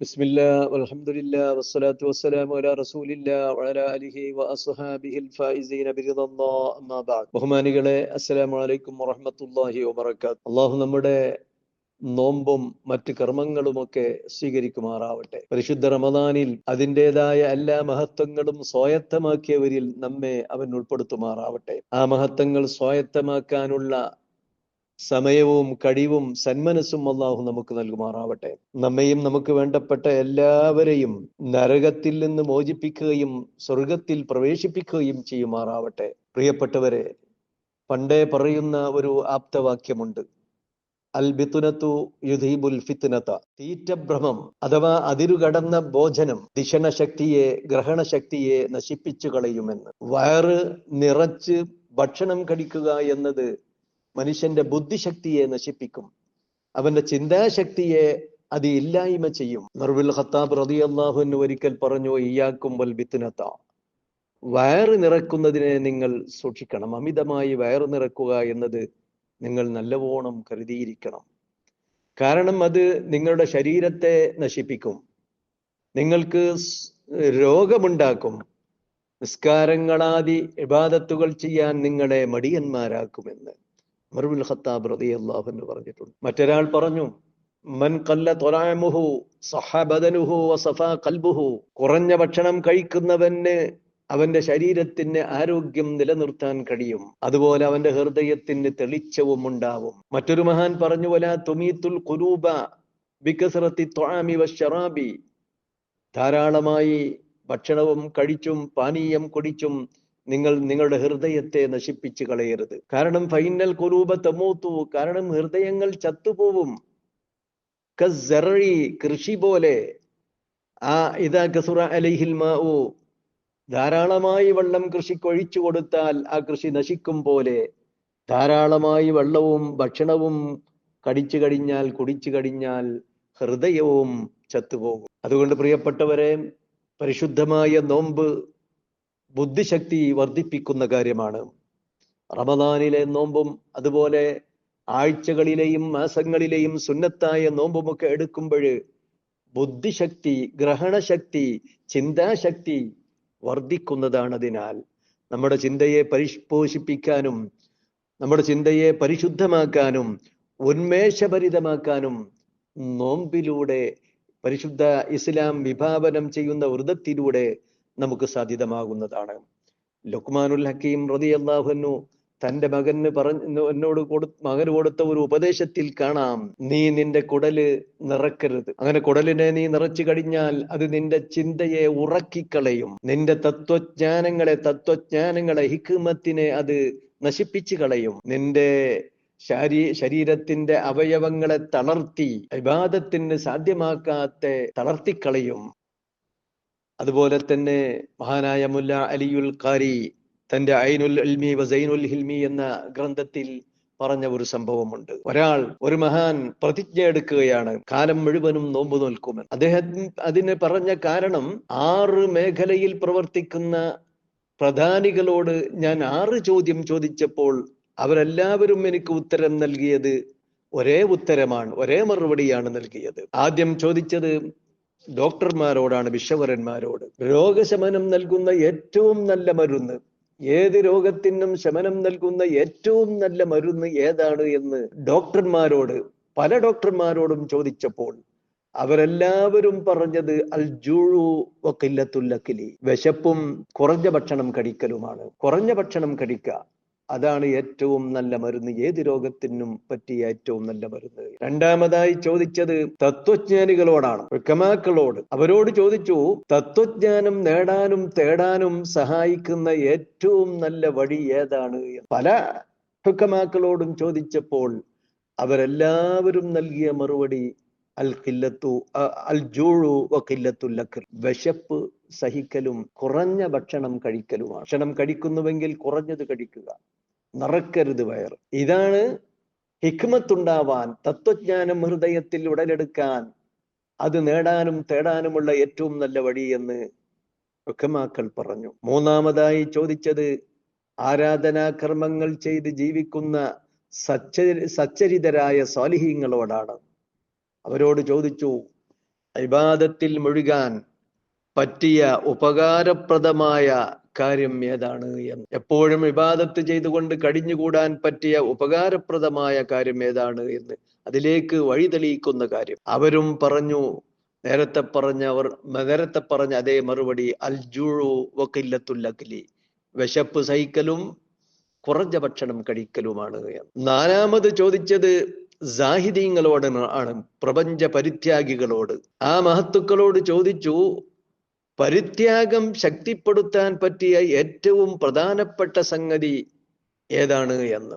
بسم الله والحمد لله والصلاة والسلام على رسول الله وعلى آله وأصحابه الفائزين برضا الله أما بعد ബഹുമാനികളെ അസ്സലാമു അലൈക്കും വറഹ്മത്തുള്ളാഹി വബറകാത്ത് അള്ളാഹു നമ്മുടെ നോമ്പും മറ്റ് കർമ്മങ്ങളുമൊക്കെ സ്വീകരിക്കുമാറാവട്ടെ പരിശുദ്ധ റമദാനിൽ അതിൻ്റെതായ എല്ലാ മഹത്വങ്ങളും സ്വായത്തമാക്കിയവരിൽ നമ്മെ അവൻ ഉൾപ്പെടുത്തുമാറാവട്ടെ ആ മഹത്വങ്ങൾ സ്വായത്തമാക്കാനുള്ള സമയവും കഴിവും സന്മനസ്സും അള്ളാഹു നമുക്ക് നൽകുമാറാവട്ടെ. നമ്മയും നമുക്ക് വേണ്ടപ്പെട്ട എല്ലാവരെയും നരകത്തിൽ നിന്ന് മോചിപ്പിക്കുകയും സ്വർഗത്തിൽ പ്രവേശിപ്പിക്കുകയും ചെയ്യുമാറാവട്ടെ. പ്രിയപ്പെട്ടവരെ പണ്ടേ പറയുന്ന ഒരു ആപ്തവാക്യമുണ്ട്. അൽ ബിത്തുനത്തു യുധീബുൽ ഫിത്തുനത്ത തീറ്റഭ്രമം അഥവാ അതിരുകടന്ന ഭോജനം ദിഷണശക്തിയെ ഗ്രഹണശക്തിയെ നശിപ്പിച്ചു കളയുമെന്ന്. വയറ് നിറച്ച് ഭക്ഷണം കഴിക്കുക എന്നത് മനുഷ്യന്റെ ബുദ്ധിശക്തിയെ നശിപ്പിക്കും. അവന്റെ ചിന്താശക്തിയെ അത് ഇല്ലായ്മ ചെയ്യും മർബുൽ ഖത്താബ് റതി അള്ളാഹുവിന് ഒരിക്കൽ പറഞ്ഞു ഇയാക്കും വൽ ബിത്തുനത്ത വയറ് നിറക്കുന്നതിനെ നിങ്ങൾ സൂക്ഷിക്കണം. അമിതമായി വയറ് നിറക്കുക എന്നത് നിങ്ങൾ നല്ലവോണം കരുതിയിരിക്കണം. കാരണം അത് നിങ്ങളുടെ ശരീരത്തെ നശിപ്പിക്കും. നിങ്ങൾക്ക് രോഗമുണ്ടാക്കും. നിസ്കാരങ്ങളാദി ഇബാദത്തുകൾ ചെയ്യാൻ നിങ്ങളെ മടിയന്മാരാക്കുമെന്ന്. മറുബുൽ ഖത്താബ് റതി അള്ളാഹുന്ന് പറഞ്ഞിട്ടുണ്ട്. മറ്റൊരാൾ പറഞ്ഞു മൻ കല്ല തൊലാമുഹു സഹബദനുഹു വസഫ കൽബുഹു കുറഞ്ഞ ഭക്ഷണം കഴിക്കുന്നവന് അവന്റെ ശരീരത്തിന് ആരോഗ്യം നിലനിർത്താൻ കഴിയും. അതുപോലെ അവന്റെ ഹൃദയത്തിന് തെളിച്ചവും ഉണ്ടാവും. മറ്റൊരു മഹാൻ പറഞ്ഞു വല തുമീത്തുൽ കുരൂബ ബിക്കസറത്തി ത്വാമി വശറാബി ധാരാളമായി ഭക്ഷണവും കഴിച്ചും പാനീയം കുടിച്ചും നിങ്ങൾ നിങ്ങളുടെ ഹൃദയത്തെ നശിപ്പിച്ചു കളയരുത്. കാരണം ഫൈനൽ കുരൂപ തമൂത്തു കാരണം ഹൃദയങ്ങൾ ചത്തുപോവും. കൃഷി പോലെ. ആ ഇതാ കസുറ അലൈഹിൽ മാവു ധാരാളമായി വെള്ളം കൃഷിക്കൊഴിച്ചു കൊടുത്താൽ ആ കൃഷി നശിക്കും പോലെ. ധാരാളമായി വെള്ളവും ഭക്ഷണവും കടിച്ചു കഴിഞ്ഞാൽ കുടിച്ചു കഴിഞ്ഞാൽ ഹൃദയവും ചത്തുപോകും. അതുകൊണ്ട് പ്രിയപ്പെട്ടവരെ പരിശുദ്ധമായ നോമ്പ് ബുദ്ധിശക്തി വർദ്ധിപ്പിക്കുന്ന കാര്യമാണ്. റമദാനിലെ നോമ്പും അതുപോലെ ആഴ്ചകളിലെയും മാസങ്ങളിലെയും സുന്നത്തായ നോമ്പുമൊക്കെ എടുക്കുമ്പോൾ ബുദ്ധിശക്തി ഗ്രഹണശക്തി ചിന്താശക്തി വർദ്ധിക്കുന്നതാണ് അതിനാൽ. നമ്മുടെ ചിന്തയെ പരിപോഷിപ്പിക്കാനും നമ്മുടെ ചിന്തയെ പരിശുദ്ധമാക്കാനും ഉന്മേഷഭരിതമാക്കാനും നോമ്പിലൂടെ പരിശുദ്ധ ഇസ്ലാം വിഭാവനം ചെയ്യുന്ന വ്രതത്തിലൂടെ നമുക്ക് സാധ്യതമാകുന്നതാണ്. ലുക്മാനുൽ ഹക്കീം റതി അള്ളാഹുനു തന്റെ മകന് പറഞ്ഞു എന്നോട് കൊടു മകന് കൊടുത്ത ഒരു ഉപദേശത്തിൽ കാണാം. നീ നിന്റെ കുടൽ നിറക്കരുത്. അങ്ങനെ കുടലിനെ നീ നിറച്ചു കഴിഞ്ഞാൽ അത് നിന്റെ ചിന്തയെ ഉറക്കിക്കളയും. നിന്റെ തത്വജ്ഞാനങ്ങളെ തത്വജ്ഞാനങ്ങളെ ഹിക്മത്തിനെ അത് നശിപ്പിച്ചു കളയും. നിന്റെ ശാരീ ശരീരത്തിന്റെ അവയവങ്ങളെ തളർത്തി വിവാദത്തിന് സാധ്യമാക്കാത്ത തളർത്തിക്കളയും. അതുപോലെ തന്നെ മഹാനായ മുല്ല അലിയുൽ ഖാരി തന്റെ ഐനുൽ അൽമി വസൈനുൽ ഹിൽമി എന്ന ഗ്രന്ഥത്തിൽ പറഞ്ഞ ഒരു സംഭവമുണ്ട്. ഒരാൾ ഒരു മഹാൻ പ്രതിജ്ഞ എടുക്കുകയാണ്. കാലം മുഴുവനും നോമ്പ് നോൽക്കുമെന്ന്. അദ്ദേഹം അതിന് പറഞ്ഞ കാരണം ആറ് മേഖലയിൽ പ്രവർത്തിക്കുന്ന പ്രധാനികളോട് ഞാൻ ആറ് ചോദ്യം ചോദിച്ചപ്പോൾ അവരെല്ലാവരും എനിക്ക് ഉത്തരം നൽകിയത് ഒരേ ഉത്തരമാണ് ഒരേ മറുപടിയാണ് നൽകിയത്. ആദ്യം ചോദിച്ചത് ഡോക്ടർമാരോടാണ് വിശ്വവരന്മാരോട് രോഗശമനം നൽകുന്ന ഏറ്റവും നല്ല മരുന്ന്. ഏത് രോഗത്തിനും ശമനം നൽകുന്ന ഏറ്റവും നല്ല മരുന്ന് ഏതാണ് എന്ന് ഡോക്ടർമാരോട് പല ഡോക്ടർമാരോടും ചോദിച്ചപ്പോൾ അവരെല്ലാവരും പറഞ്ഞത് അൽ ജൂഴു വക്കില്ലത്തുല്ലക്കിലി വിശപ്പും കുറഞ്ഞ ഭക്ഷണം കഴിക്കലുമാണ്. കുറഞ്ഞ ഭക്ഷണം കഴിക്കുക. അതാണ് ഏറ്റവും നല്ല മരുന്ന്. ഏത് രോഗത്തിനും പറ്റിയ ഏറ്റവും നല്ല മരുന്ന്. രണ്ടാമതായി ചോദിച്ചത് തത്വജ്ഞാനികളോടാണ്. വിക്കമാക്കളോട് അവരോട് ചോദിച്ചു തത്വജ്ഞാനം നേടാനും തേടാനും സഹായിക്കുന്ന ഏറ്റവും നല്ല വഴി ഏതാണ് പല ഹുക്കമാക്കളോടും ചോദിച്ചപ്പോൾ അവരെല്ലാവരും നൽകിയ മറുപടി അൽ കില്ലത്തു അൽ വിശപ്പ് സഹിക്കലും കുറഞ്ഞ ഭക്ഷണം കഴിക്കലുമാണ്. ഭക്ഷണം കഴിക്കുന്നുവെങ്കിൽ കുറഞ്ഞത് കഴിക്കുക. നിറക്കരുത് വയർ ഇതാണ് ഹിക്മത്തുണ്ടാവാൻ തത്വജ്ഞാനം ഹൃദയത്തിൽ ഉടലെടുക്കാൻ അത് നേടാനും തേടാനുമുള്ള ഏറ്റവും നല്ല വഴി എന്ന് ഹുക്കമാക്കൾ പറഞ്ഞു. മൂന്നാമതായി ചോദിച്ചത് ആരാധനാകർമ്മങ്ങൾ ചെയ്ത് ജീവിക്കുന്ന സച്ച സച്ചരിതരായ സ്വാലിഹീങ്ങളോടാണ് അവരോട് ചോദിച്ചു ഇബാദത്തിൽ മുഴുകാൻ പറ്റിയ ഉപകാരപ്രദമായ കാര്യം ഏതാണ്? എന്ന്. എപ്പോഴും ഇബാദത്ത് ചെയ്തുകൊണ്ട് കഴിഞ്ഞുകൂടാൻ പറ്റിയ ഉപകാരപ്രദമായ കാര്യം ഏതാണ്? എന്ന്. അതിലേക്ക് വഴി തെളിയിക്കുന്ന കാര്യം. അവരും പറഞ്ഞു നേരത്തെ പറഞ്ഞ അവർ നേരത്തെ പറഞ്ഞ അതേ മറുപടി അൽ ജുഴു വക്കില്ലത്തുല്ലക്കിലി വിശപ്പ് സഹിക്കലും കുറഞ്ഞ ഭക്ഷണം കഴിക്കലുമാണ്. നാലാമത് ചോദിച്ചത് സാഹിദീങ്ങളോട് ആണ് പ്രപഞ്ച പരിത്യാഗികളോട്. ആ മഹത്തുക്കളോട് ചോദിച്ചു പരിത്യാഗം ശക്തിപ്പെടുത്താൻ പറ്റിയ ഏറ്റവും പ്രധാനപ്പെട്ട സംഗതി ഏതാണ് എന്ന്?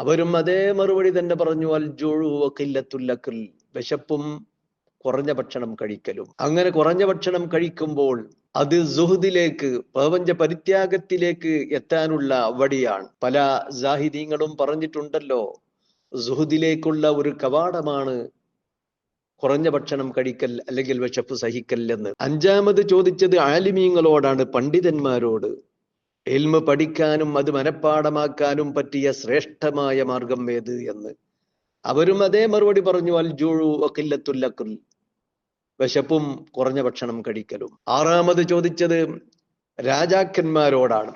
അവരും അതേ മറുപടി തന്നെ പറഞ്ഞു അൽ ജുഴു വക്കില്ലത്തുല്ലക്കിൽ വിശപ്പും കുറഞ്ഞ ഭക്ഷണം കഴിക്കലും. അങ്ങനെ കുറഞ്ഞ ഭക്ഷണം കഴിക്കുമ്പോൾ അത് സുഹൃദിലേക്ക് പ്രപഞ്ച പരിത്യാഗത്തിലേക്ക് എത്താനുള്ള വഴിയാണ്. പല സാഹിതീങ്ങളും പറഞ്ഞിട്ടുണ്ടല്ലോ സുഹൃദിലേക്കുള്ള ഒരു കവാടമാണ് കുറഞ്ഞ ഭക്ഷണം കഴിക്കൽ അല്ലെങ്കിൽ വിശപ്പ് സഹിക്കൽ എന്ന്. അഞ്ചാമത് ചോദിച്ചത് ആലിമീങ്ങളോടാണ് പണ്ഡിതന്മാരോട്. എൽമ പഠിക്കാനും അത് മനഃപ്പാടമാക്കാനും പറ്റിയ ശ്രേഷ്ഠമായ മാർഗം ഏത് എന്ന്. അവരും അതേ മറുപടി പറഞ്ഞു അൽ ജോഴു വക്കില്ലത്തുല്ലക്കുൽ വിശപ്പും കുറഞ്ഞ ഭക്ഷണം കഴിക്കലും. ആറാമത് ചോദിച്ചത് രാജാക്കന്മാരോടാണ്.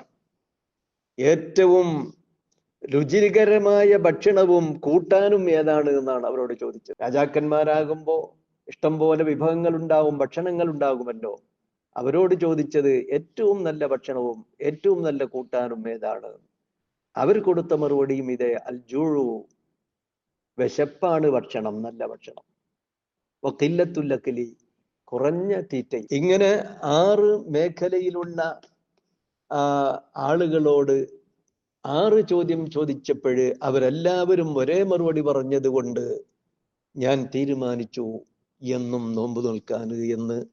ഏറ്റവും രുചികരമായ ഭക്ഷണവും കൂട്ടാനും ഏതാണ് എന്നാണ് അവരോട് ചോദിച്ചത്. രാജാക്കന്മാരാകുമ്പോ ഇഷ്ടം പോലെ വിഭവങ്ങൾ ഉണ്ടാവും ഭക്ഷണങ്ങൾ ഉണ്ടാകുമല്ലോ. അവരോട് ചോദിച്ചത് ഏറ്റവും നല്ല ഭക്ഷണവും ഏറ്റവും നല്ല കൂട്ടാനും ഏതാണ്? അവർ കൊടുത്ത മറുപടിയും ഇതേ അൽജൂഴു വിശപ്പാണ് ഭക്ഷണം നല്ല ഭക്ഷണം. വക്കില്ലത്തുല്ലക്കലി കുറഞ്ഞ തീറ്റ. ഇങ്ങനെ ആറ് മേഖലയിലുള്ള ആളുകളോട് ആറ് ചോദ്യം ചോദിച്ചപ്പോഴ് അവരെല്ലാവരും ഒരേ മറുപടി പറഞ്ഞത് കൊണ്ട് ഞാൻ തീരുമാനിച്ചു എന്നും നോമ്പ് നോൽക്കാൻ എന്ന്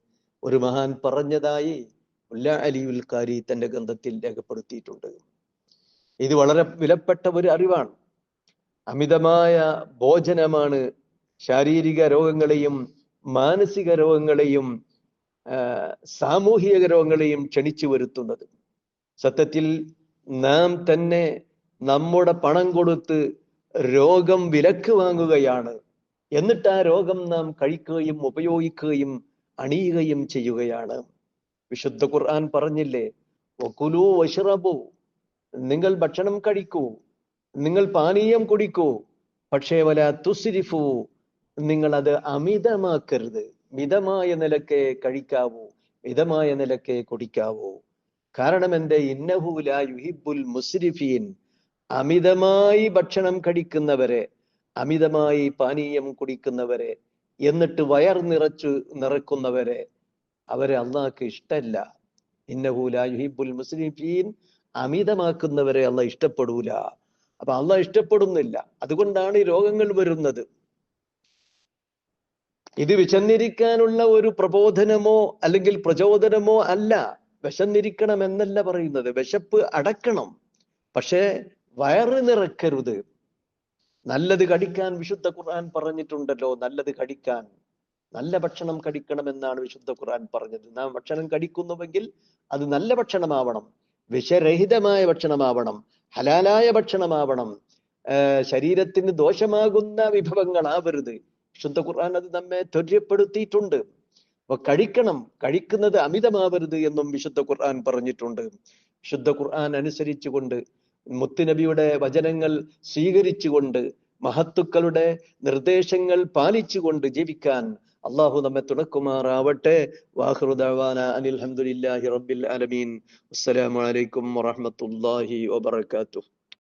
ഒരു മഹാൻ പറഞ്ഞതായി മുല്ല അലിയുൽ കാരി തന്റെ ഗ്രന്ഥത്തിൽ രേഖപ്പെടുത്തിയിട്ടുണ്ട്. ഇത് വളരെ വിലപ്പെട്ട ഒരു അറിവാണ്. അമിതമായ ഭോജനമാണ് ശാരീരിക രോഗങ്ങളെയും മാനസിക രോഗങ്ങളെയും സാമൂഹിക രോഗങ്ങളെയും ക്ഷണിച്ചു വരുത്തുന്നത്. സത്യത്തിൽ നാം തന്നെ നമ്മുടെ പണം കൊടുത്ത് രോഗം വിലക്ക് വാങ്ങുകയാണ്. എന്നിട്ട് ആ രോഗം നാം കഴിക്കുകയും ഉപയോഗിക്കുകയും അണിയുകയും ചെയ്യുകയാണ്. വിശുദ്ധ ഖുർആൻ പറഞ്ഞില്ലേ ഒക്കുലോ വഷറബു നിങ്ങൾ ഭക്ഷണം കഴിക്കൂ നിങ്ങൾ പാനീയം കുടിക്കൂ പക്ഷേ വല തുസിരിഫു നിങ്ങൾ അത് അമിതമാക്കരുത്. മിതമായ നിലക്കേ കഴിക്കാവൂ മിതമായ നിലക്കേ കുടിക്കാവൂ. കാരണം എന്റെ ഇന്നഹുല യുഹിബുൽ മുസ്രിഫീൻ. അമിതമായി ഭക്ഷണം കഴിക്കുന്നവരെ അമിതമായി പാനീയം കുടിക്കുന്നവരെ എന്നിട്ട് വയർ നിറച്ചു നിറക്കുന്നവരെ അവരെ അള്ളാഹ്ക്ക് ഇഷ്ടല്ല. ഇന്നഹൂല യുഹിബുൽ മുസ്ലിഫീൻ അമിതമാക്കുന്നവരെ അല്ല ഇഷ്ടപ്പെടൂല. അപ്പൊ അല്ല ഇഷ്ടപ്പെടുന്നില്ല. അതുകൊണ്ടാണ് ഈ രോഗങ്ങൾ വരുന്നത്. ഇത് വിശന്നിരിക്കാനുള്ള ഒരു പ്രബോധനമോ അല്ലെങ്കിൽ പ്രചോദനമോ അല്ല. വിശന്നിരിക്കണം എന്നല്ല പറയുന്നത്. വിശപ്പ് അടക്കണം. പക്ഷേ വയറ് നിറക്കരുത് നല്ലത് കടിക്കാൻ വിശുദ്ധ ഖുർആൻ പറഞ്ഞിട്ടുണ്ടല്ലോ. നല്ലത് കടിക്കാൻ. നല്ല ഭക്ഷണം കടിക്കണമെന്നാണ് വിശുദ്ധ ഖുർആൻ പറഞ്ഞത്. നാം ഭക്ഷണം കടിക്കുന്നുവെങ്കിൽ അത് നല്ല ഭക്ഷണമാവണം. വിഷരഹിതമായ ഭക്ഷണമാവണം. ഹലാലായ ഭക്ഷണമാവണം. ശരീരത്തിന് ദോഷമാകുന്ന വിഭവങ്ങളാവരുത്. വിശുദ്ധ ഖുർആൻ അത് നമ്മെ ത്വര്യപ്പെടുത്തിയിട്ടുണ്ട് അപ്പൊ കഴിക്കണം. കഴിക്കുന്നത് അമിതമാവരുത് എന്നും വിശുദ്ധ ഖുർആൻ പറഞ്ഞിട്ടുണ്ട്. വിശുദ്ധ ഖുർആൻ അനുസരിച്ചുകൊണ്ട് മുത്തുനബിയുടെ വചനങ്ങൾ സ്വീകരിച്ചുകൊണ്ട് മഹത്തുക്കളുടെ നിർദ്ദേശങ്ങൾ പാലിച്ചുകൊണ്ട് ജീവിക്കാൻ അള്ളാഹു നമ്മെ തുണക്കുമാറാവട്ടെ. വാഹൃദാന അനിൽ അഹമ്മദില്ലാഹി റബ്ബിൽ അലമീൻ അസ്സലാമു അലൈക്കും വറഹ്മത്തുള്ളാഹി വബറകാതുഹു.